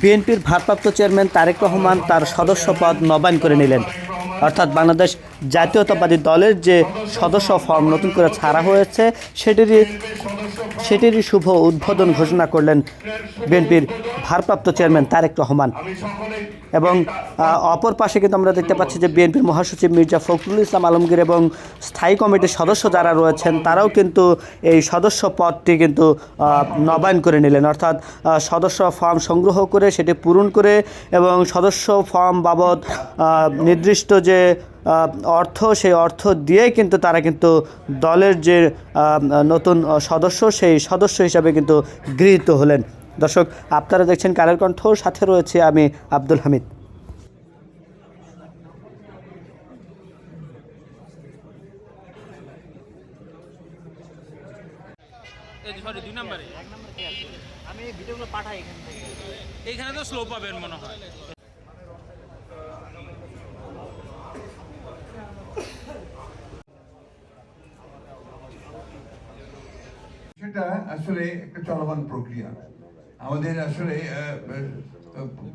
বিএনপির ভারপ্রাপ্ত চেয়ারম্যান তারেক রহমান তার সদস্য পদ নবায়ন করে নিলেন। অর্থাৎ বাংলাদেশ জাতীয়তাবাদী দলের যে সদস্য ফর্ম নতুন করে ছাড়া হয়েছে, সেটিরই সেটিরই শুভ উদ্বোধন ঘোষণা করলেন বিএনপির ভারপ্রাপ্ত চেয়ারম্যান তারেক রহমান। এবং অপর পাশে কিন্তু আমরা দেখতে পাচ্ছি যে বিএনপির মহাসচিব মির্জা ফখরুল ইসলাম আলমগীর এবং স্থায়ী কমিটির সদস্য যারা রয়েছেন, তারাও কিন্তু এই সদস্য পদটি কিন্তু নবায়ন করে নিলেন। অর্থাৎ সদস্য ফর্ম সংগ্রহ করে সেটি পূরণ করে এবং সদস্য ফর্ম বাবদ নির্দিষ্ট যে অর্থ, সেই অর্থ দিয়েই কিন্তু তারা কিন্তু দলের যে নতুন সদস্য, সেই সদস্য হিসাবে কিন্তু গৃহীত হলেন। দর্শক আপনারা দেখছেন কালের কণ্ঠ সাথে রয়েছে আমি আব্দুল হামিদ। এই সরি দুই নাম্বারে। আমি ভিডিওগুলো পাঠাই এখান থেকে। এইখানে তো স্লো পাবেন মনে হয়। সেটা আসলে একটা চলমান প্রক্রিয়া। আমাদের আসলে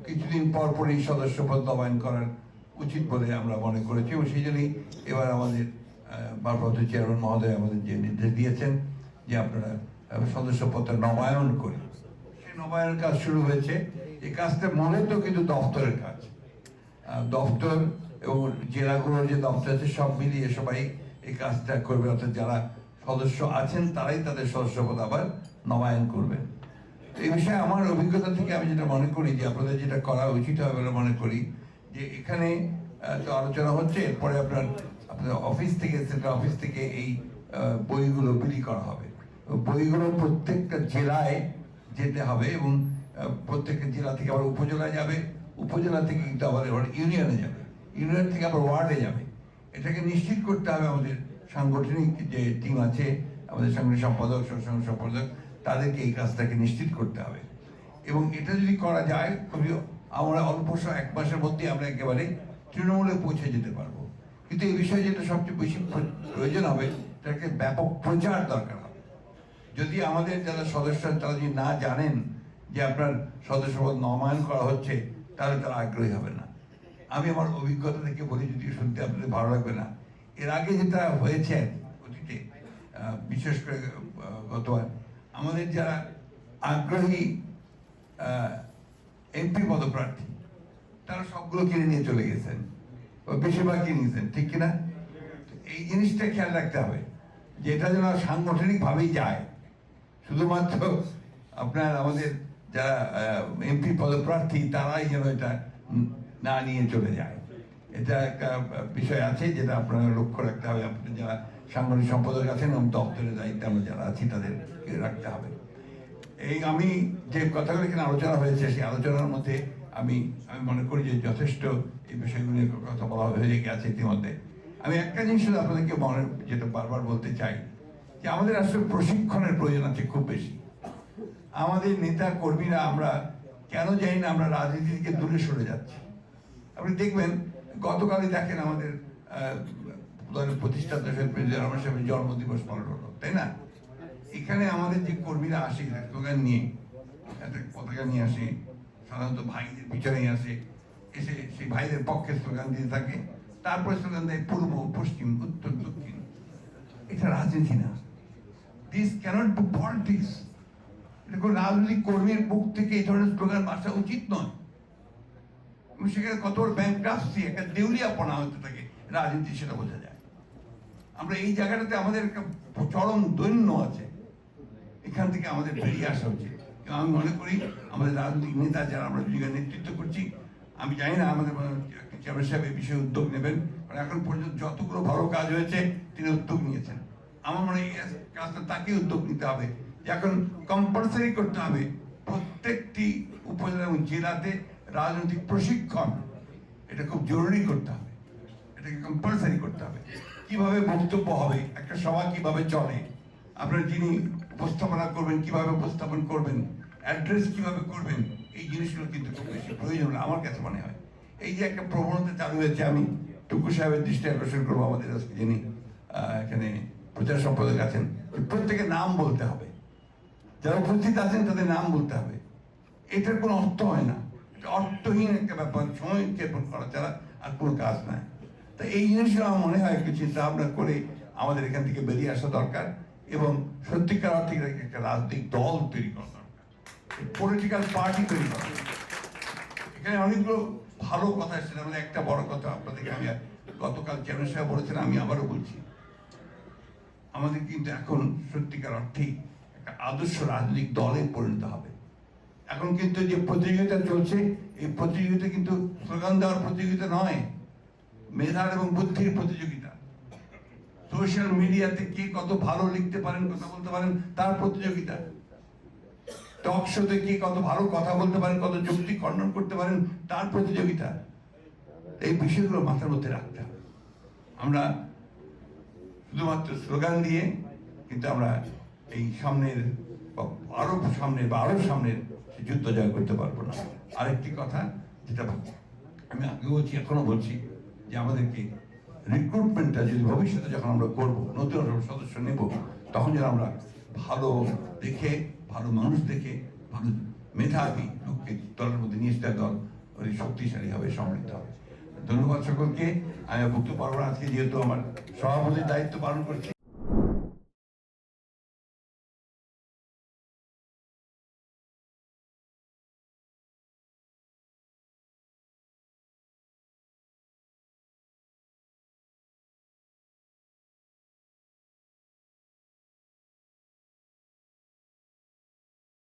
কিছুদিন পর পরই সদস্য পদ নবায়ন করার উচিত বলে আমরা মনে করেছি এবং সেই জন্যই এবার আমাদের ভারপ্রাপ্ত চেয়ারম্যান মহোদয় আমাদের যে নির্দেশ দিয়েছেন যে আপনারা আহ, সদস্য পদটা নবায়ন করি। সেই নবায়নের কাজ শুরু হয়েছে। এই কাজটা মূলত কিন্তু দফতরের কাজ। দফতর এবং জেলাগুলোর যে দফতর আছে সব মিলিয়ে সবাই এই কাজটা করবে। অর্থাৎ যারা সদস্য আছেন তারাই তাদের সদস্যপদ আবার নবায়ন করবেন। তো এই বিষয়ে আমার অভিজ্ঞতা থেকে আমি যেটা মনে করি যে আপনাদের যেটা করা উচিত হবে বলে মনে করি, যে এখানে তো আলোচনা হচ্ছে, এরপরে আপনার, আপনাদের অফিস থেকে সেন্ট্রাল অফিস থেকে এই বইগুলো বিলি করা হবে। বইগুলো প্রত্যেকটা জেলায় যেতে হবে এবং প্রত্যেকটা জেলা থেকে আবার উপজেলায় যাবে, উপজেলা থেকে কিন্তু আবার এবার ইউনিয়নে যাবে। ইউনিয়ন থেকে আবার ওয়ার্ডে যাবে। এটাকে নিশ্চিত করতে হবে আমাদের সাংগঠনিক যে টিম আছে, আমাদের সাংগঠনিক সম্পাদক সহসংঘ সম্পাদক তাদেরকে এই কাজটাকে নিশ্চিত করতে হবে। এবং এটা যদি করা যায় খুবই আমরা অল্প এক মাসের মধ্যে আমরা একেবারে তৃণমূলে পৌঁছে যেতে পারব। কিন্তু এই বিষয়ে যেটা সবচেয়ে বেশি প্র- প্রয়োজন হবে এটাকে ব্যাপক প্রচার দরকার হবে। যদি আমাদের যারা সদস্য তারা যদি না জানেন যে আপনার সদস্যপদ নবায়ন করা হচ্ছে, তাহলে তারা আগ্রহী হবে না। আমি আমার অভিজ্ঞতা থেকে বলি যদি শুনতে আপনাদের ভালো লাগবে না। এর আগে যেটা হয়েছে অতীতে বিশেষ করে গতবার আমাদের যারা আগ্রহী এমপি পদপ্রার্থী, তারা সবগুলো কিনে নিয়ে চলে গেছেন। বেশিরভাগ কিনে নিয়েছেন, ঠিক কিনা? এই জিনিসটা খেয়াল রাখতে হবে, যে এটা যেন সাংগঠনিক ভাবেই যায়। শুধুমাত্র আপনার আমাদের যারা এমপি পদপ্রার্থী, তারাই যেন এটা না নিয়ে চলে যায়। এটা একটা বিষয় আছে যেটা আপনারা লক্ষ্য রাখতে হবে, আপনার যারা সাংগঠনিক সম্পাদক আছেন এবং দপ্তরের দায়িত্বে আমরা যারা আছি তাদেরকে রাখতে হবে। এই আমি যে কথাগুলো এখানে আলোচনা হয়েছে, সেই আলোচনার মধ্যে আমি আমি মনে করি যে যথেষ্ট এই বিষয়গুলো কথা বলা হয়ে গেছে ইতিমধ্যে। আমি একটা জিনিস শুধু আপনাদেরকে মনে, যেটা বারবার বলতে চাই, যে আমাদের আসলে প্রশিক্ষণের প্রয়োজন আছে খুব বেশি। আমাদের নেতা কর্মীরা আমরা কেন জানি না আমরা রাজনীতি থেকে দূরে সরে যাচ্ছি। আপনি দেখবেন, গতকালই দেখেন আমাদের দলের প্রতিষ্ঠাতা শহীদ প্রেসিডেন্ট রহমান সাহেবের জন্মদিবস পালন হলো, তাই না? এখানে আমাদের যে কর্মীরা আসে স্লোগান নিয়ে, একটা পতাকা নিয়ে আসে, সাধারণত ভাইদের পিছনে আসে, এসে সেই ভাইদের পক্ষে স্লোগান দিতে থাকে, তারপরে স্লোগান দেয় পূর্ব, পশ্চিম, উত্তর, দক্ষিণ। এটা রাজনীতি না। দিস ক্যানট বি পলিটিক্স এটা কোনো রাজনৈতিক কর্মীর মুখ থেকে এই ধরনের স্লোগান আসা উচিত নয়। সেখানে কত ব্যাংক্রাফসি একটা দেউলিয়াপনা হতে থাকে। রাজনীতি সেটা বোঝা যায়। আমরা এই জায়গাটাতে আমাদের একটা চরম দৈন্য আছে। এখান থেকে আমাদের বেরিয়ে আসা উচিত। আমি মনে করি, আমাদের রাজনৈতিক নেতা যারা আমরা দুজন নেতৃত্ব করছি, আমি জানি না আমাদের চেয়ারম্যান সাহেব এই বিষয়ে উদ্যোগ নেবেন, কারণ এখন পর্যন্ত যতগুলো ভালো কাজ হয়েছে, তিনি উদ্যোগ নিয়েছেন। আমার মনে হয় কাজটা তাকে উদ্যোগ নিতে হবে। এখন কম্পালসারি করতে হবে প্রত্যেকটি উপজেলা এবং জেলাতে রাজনৈতিক প্রশিক্ষণ। এটা খুব জরুরি করতে হবে। এটাকে কম্পালসারি করতে হবে। কীভাবে বক্তব্য হবে? একটা সভা কীভাবে চলে? আপনার যিনি উপস্থাপনা করবেন, কীভাবে উপস্থাপন করবেন, অ্যাড্রেস কীভাবে করবেন, এই জিনিসগুলো কিন্তু খুব বেশি প্রয়োজন আমার কাছে মনে হয়। এই যে একটা প্রবণতা চালু হয়েছে, আমি টুকু সাহেবের দৃষ্টি আকর্ষণ করব আমাদের আজকে যিনি এখানে প্রচার সম্পাদক আছেন, যে প্রত্যেকের নাম বলতে হবে। যারা উপস্থিত আছেন, তাদের নাম বলতে হবে। এটার কোনো অর্থ হয় না। অর্থহীন একটা ব্যাপার, সময় করা ছাড়া আর কোনো কাজ নাই। তা এই জিনিসগুলো আমার মনে হয় একটু চিন্তা ভাবনা করে আমাদের এখান থেকে বেরিয়ে আসা দরকার এবং সত্যিকার অর্থে একটা রাজনৈতিক দল তৈরি করা দরকার। পলিটিক্যাল পার্টি তৈরি করা এখানে অনেকগুলো ভালো কথা এসেছে মানে একটা বড় কথা আপনাদেরকে আমি গতকাল চেয়ারম্যান সাহেব বলেছেন, আমি আবারও বলছি। আমাদের কিন্তু এখন সত্যিকার অর্থেই একটা আদর্শ রাজনৈতিক দলে পরিণত হবে। এখন কিন্তু যে প্রতিযোগিতা চলছে, এই প্রতিযোগিতা কিন্তু স্লোগান দেওয়ার প্রতিযোগিতা নয়। মেধার এবং বুদ্ধির প্রতিযোগিতা। সোশ্যাল মিডিয়াতে কে কত ভালো লিখতে পারেন, কথা বলতে পারেন, তার প্রতিযোগিতা। টক শোতে কে কত ভালো কথা বলতে পারেন, কত যুক্তি খণ্ডন করতে পারেন, তার প্রতিযোগিতা। এই বিষয়গুলো মাথার মধ্যে রাখতে হবে। আমরা শুধুমাত্র স্লোগান দিয়ে কিন্তু আমরা এই সামনের আরও সামনের বা আরও সামনের যুদ্ধ জয় করতে পারব না। আরেকটি কথা, যেটা আমি আগে বলছি এখনও বলছি যে আমাদেরকে রিক্রুটমেন্টটা যদি ভবিষ্যতে যখন আমরা করব, নতুন সদস্য নেব, তখন যেন আমরা ভালো দেখে, ভালো মানুষ দেখে, ভালো মেধাবী লোককে দলের মধ্যে নিয়ে আসতে দল শক্তিশালী হবে, সমৃদ্ধ হবে। ধন্যবাদ সকলকে। আমি বক্তব্য পারব আজকে যেহেতু আমার সভাপতির দায়িত্ব পালন করছি।